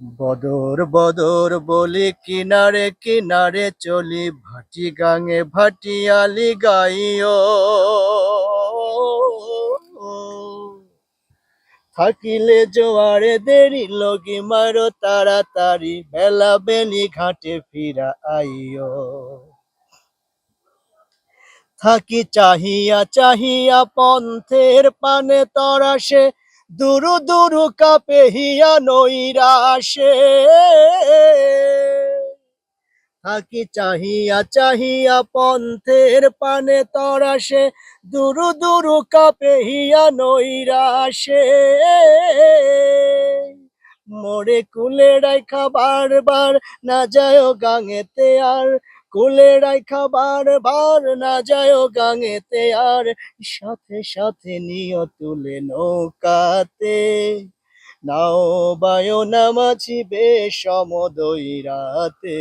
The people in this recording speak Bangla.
বদর বদর বলি কিনারে কিনারে চলি, ভাটি গাঙে ভাটিয়ালি গাইও। থাকিলে জোয়ারে দেরি লগি মারো তাড়াতাড়ি, বেলা বেলি ঘাটে ফিরা আইও। থাকি চাহিয়া চাহিয়া পন্থের পানে তরাসে দুরু দুরু কাপে হিয়া নৈরাসে থাকি চাহিয়া চাহিয়া পন্থের পানে তরাসে দুরু দুরু কাপে হিয়া নৈরাসে মোরে কুলে রাইখা বারবার না যায় গাঙেতে আর কুলে রাইখা বারবার না যায় গাঙেতে আর। সাথে সাথে নিয় তুলে নৌকাতে। নাও বায়ো নামাছি বেশ সমদই রাতে।